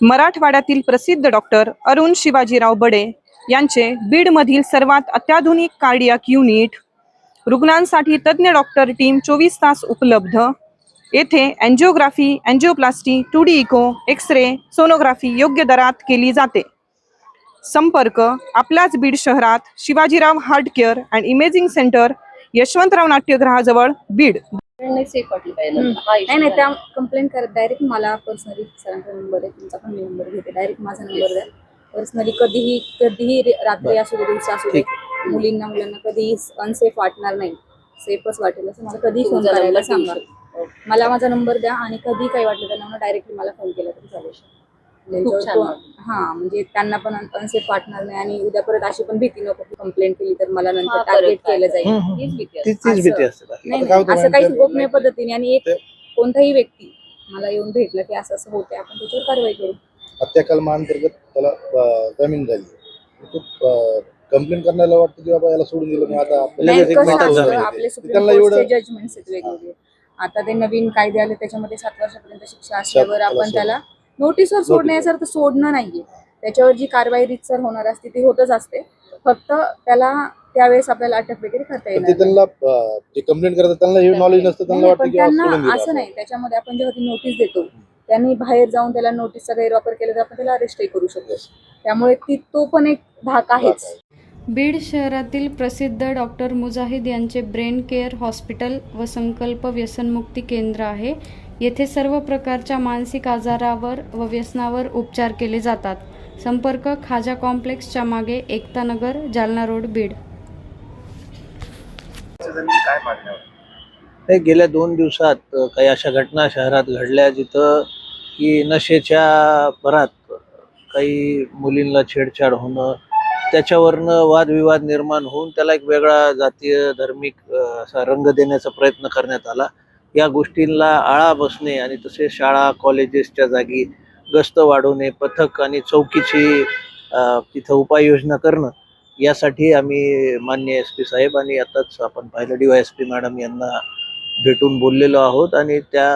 मराठवाड्यातील प्रसिद्ध डॉक्टर अरुण शिवाजीराव बडे यांचे बीडमधील सर्वात अत्याधुनिक कार्डियाक युनिट. रुग्णांसाठी तज्ज्ञ डॉक्टर टीम चोवीस तास उपलब्ध. येथे angiography angioplasty two D echo X ray sonography योग्य दरात केली जाते. संपर्क आपल्याच बीड शहरात Shivajirao heart care and imaging centre Yashwantrao नाट्यगृहाजवळ Beed. नाही सेफ वाटलं पाहिजे हा नाही issue नाही आहे. त्या कंप्लेंट करत डायरेक्ट मला पर्सनली सरांचा नंबर आहे तुमचा पण मी नंबर घेते. डायरेक्ट माझा नंबर द्या. पर्सनली कधीही कधीही रे- रात्री असू दे दिवसा असू दे मुलींना मुलांना कधीही अनसेफ वाटणार नाही. सेफच वाटेल असं मला कधीही फोन तुमचा करायला number सांगा. देऊ शकतो. मला माझा नंबर द्या आणि कधी काही वाटलं त्यांना डायरेक्टली मला फोन केला तरी चालेल. हा म्हणजे त्यांना पण अनसेफ वाटणार नाही आणि उद्या परत अशी पण भीती नको की कंप्लेंट केली तर मला नंतर टार्गेट काय केलं जाईल हम्म, हम्म. हीच भीती असते. तीच तीच भीती असं- असते बाकी. नाही असं काही? गोपनीय पद्धतीने आणि एक कोणताही व्यक्ती मला येऊन भेटलं की असं असं होते आपण त्याच्यावर कारवाई करू हत्या त्याला अं, जामीन झाली तो कंप्लेंट करण्याला वाटतं की बाबा याला सोडून दिलं मग आता आपल्याला नाही, लगेच एक कसं मिनिटात असतं, झालं. आपले सुप्रीम त्यांना कोर्टचे एवढं- जजमेंट्स आहेत वेगवेगळे आता ते नवीन कायदे आले त्याच्यामध्ये सात वर्षापर्यंत शिक्षा असल्यावर आपण त्याला नोटीसवर अर्थ सोडणं नाहीये. त्याच्यावर जी कारवाई रितसर होणार असते ती होतच असते. फक्त त्याला त्यावेळेस आपल्याला अटक वगैरे करता नाही. त्यांना अं, जे कंप्लेंट करतात त्यांना हे नॉलेज नसतं त्यांना वाटतं की असं नाही. त्याच्यामध्ये आपण जेव्हा ती नोटीस देतो त्यांनी बाहेर जाऊन त्याला नोटीसचा गैरवापर केला तर आपण त्याला अरेस्टही करू शकतो. त्यामुळे ती तो पण एक धाक आहेच. बीड शहरातील प्रसिद्ध डॉक्टर मुजाहिद यांचे ब्रेन केअर हॉस्पिटल व संकल्प व्यसनमुक्ती केंद्र आहे. येथे सर्व प्रकारच्या मानसिक आजारावर व व्यसनावर उपचार केले जातात. संपर्क खाजा कॉम्प्लेक्सच्या मागे एकता नगर जालना रोड बीड. नाही, गेल्या दोन दिवसात काही अशा घटना शहरात घडल्या जिथं की नशेच्या भरात काही मुलींना छेडछाड होणं त्याच्यावरनं वादविवाद निर्माण होऊन त्याला एक वेगळा जातीय धार्मिक असा रंग देण्याचा प्रयत्न करण्यात आला. या गोष्टींना आळा बसणे आणि तसेच शाळा कॉलेजेसच्या जागी गस्त वाढवणे पथक आणि चौकीची तिथं उपाययोजना करणं यासाठी आम्ही मान्य एस पी साहेब आणि आताच आपण पाहिलं D Y S P madam यांना भेटून बोललेलो आहोत आणि त्या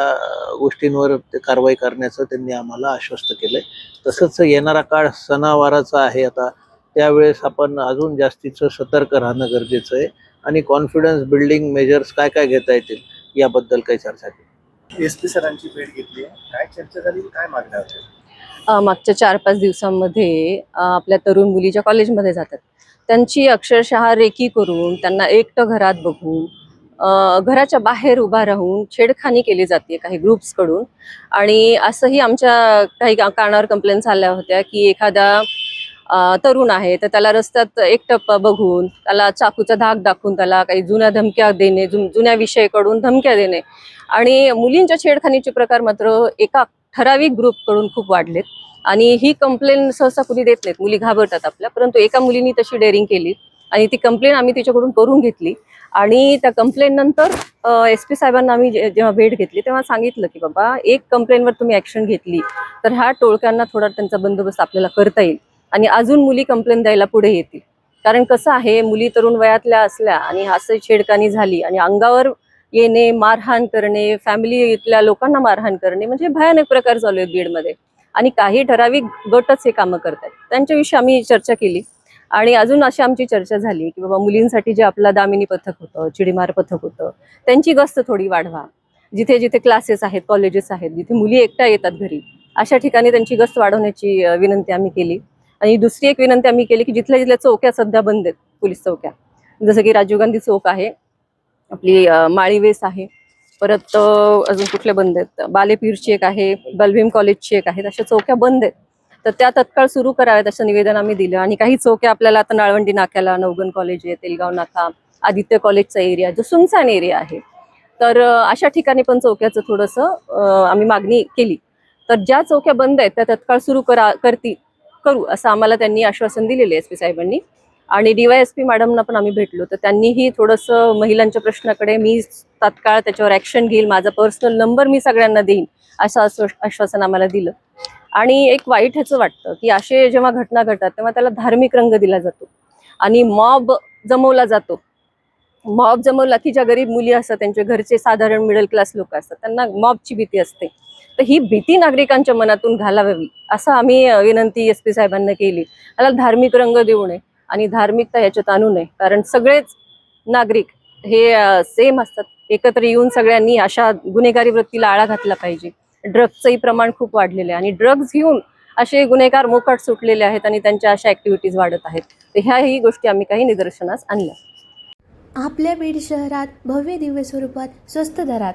गोष्टींवर ते कारवाई करण्याचं त्यांनी आम्हाला आश्वस्त केलंय. तसंच येणारा काळ सणावाराचा आहे आता. त्यावेळेस आपण अजून जास्तीचं सतर्क राहणं गरजेचं आहे आणि कॉन्फिडन्स बिल्डिंग मेजर्स काय काय घेता येतील याबद्दल काही चर्चा केली. एस पी सरांची भेट घेतली काय चर्चा झाली? काय मागण्या होत्या? अ, मागच्या चार पाच दिवसांमध्ये आपल्या तरुण मुली ज्या कॉलेजमध्ये जातात. त्यांची अक्षरशः रेकी करून त्यांना एकटं घरात बघून अ, घराच्या बाहेर उभा राहून छेडखानी केली जाते काही ग्रुप्सकडून आणि असंही आमच्या काही कानावर कंप्लेंट्स आल्या होत्या की एखादा तरुण आहे तर त्याला रस्त्यात एकटप बघून त्याला चाकूचा धाक दाखवून त्याला काही जुन्या धमक्या देणे जुन- जुन्या विषयकडून धमक्या देणे. आणि मुलींच्या छेडखानीचे प्रकार मात्र एका ठराविक ग्रुपकडून खूप वाढलेत. आणि ही कंप्लेन सहसा कुणी देत नाहीत. मुली घाबरतात आपल्या परंतु एका मुलीनी तशी डेअरिंग केली आणि ती कंप्लेन आम्ही तिच्याकडून करून घेतली. आणि त्या कंप्लेन नंतर एस पी साहेबांना आम्ही जेव्हा भेट घेतली तेव्हा सांगितलं की बाबा एक कंप्लेनवर तुम्ही ॲक्शन घेतली तर ह्या टोळक्यांना थोडा त्यांचा बंदोबस्त आपल्याला करता येईल. आणि अजून मुली कंप्लेन द्यायला पुढे येतील. कारण कसं आहे मुली तरुण वयातल्या असल्या आणि असं छेडकानी झाली आणि अंगावर येणे मारहाण करणे फॅमिलीतल्या लोकांना मारहाण करणे म्हणजे भयानक प्रकार चालू आहेत बीडमध्ये. आणि काही ठराविक गटच हे कामं करतात त्यांच्याविषयी आम्ही चर्चा केली. आणि अजून अशी आमची चर्चा झाली की बाबा मुलींसाठी जे आपला दामिनी पथक होतं चिडीमार पथक होतं त्यांची गस्त थोडी वाढवा. जिथे जिथे क्लासेस आहेत कॉलेजेस आहेत जिथे मुली एकट्या येतात घरी अशा ठिकाणी त्यांची गस्त वाढवण्याची विनंती आम्ही केली. आणि दुसरी एक विनंती आम्ही केली की जिथल्या जिथल्या चौक्या सध्या बंद आहेत पोलीस चौक्या. जसं की राजीव गांधी चौक आहे आपली माळीवेस आहे परत अजून कुठले बंद आहेत? बालेपीरची एक आहे बलभीम कॉलेजची एक आहेत अशा चौक्या बंद आहेत. तर त्या तत्काळ सुरू कराव्यात असं निवेदन आम्ही दिलं. आणि काही चौक्या आपल्याला आता नाळवंडी नाक्याला नवगण कॉलेज आहे तेलगाव नाका आदित्य कॉलेजचा एरिया जो सुनसान एरिया आहे. तर अशा ठिकाणी पण चौक्याचं थोडंसं आम्ही मागणी केली. तर ज्या चौक्या बंद आहेत त्या तत्काळ सुरू करा करती करू असं आम्हाला त्यांनी आश्वासन दिलेले एस पी साहेबांनी. आणि डीवायएसपी मॅडमना पण आम्ही भेटलो. तर त्यांनीही थोडंसं महिलांच्या प्रश्नाकडे मी तात्काळ त्याच्यावर ॲक्शन घेईल माझा पर्सनल नंबर मी सगळ्यांना देईन असं आश्वास- आश्वासन आम्हाला दिलं. आणि एक वाईट ह्याचं वाटतं की असे जेव्हा घटना घडतात तेव्हा त्याला धार्मिक रंग दिला जातो. आणि मॉब जमवला जातो. मॉब जमवला की ज्या गरीब मुली असतात त्यांचे घरचे साधारण मिडल क्लास लोक असतात त्यांना मॉबची भीती असते. तर ही भीती नागरिकांच्या मनातून घालावी असं आम्ही विनंती एस पी साहेबांना केली. त्याला धार्मिक रंग देऊ नये आणि धार्मिकता याच्यात आणू नये कारण सगळेच नागरिक हे सेम असतात. एकत्र येऊन सगळ्यांनी अशा गुन्हेगारी वृत्तीला आळा घातला पाहिजे. ड्रग्जचंही प्रमाण खूप वाढलेलं आहे आणि ड्रग्ज घेऊन असे गुन्हेगार मोकाट सुटलेले आहेत आणि त्यांच्या अशा ऍक्टिव्हिटीज वाढत आहेत. तर ह्याही गोष्टी आम्ही काही निदर्शनास आणल्या. आपल्या बीड शहरात भव्य दिव्य स्वरूपात स्वस्त दरात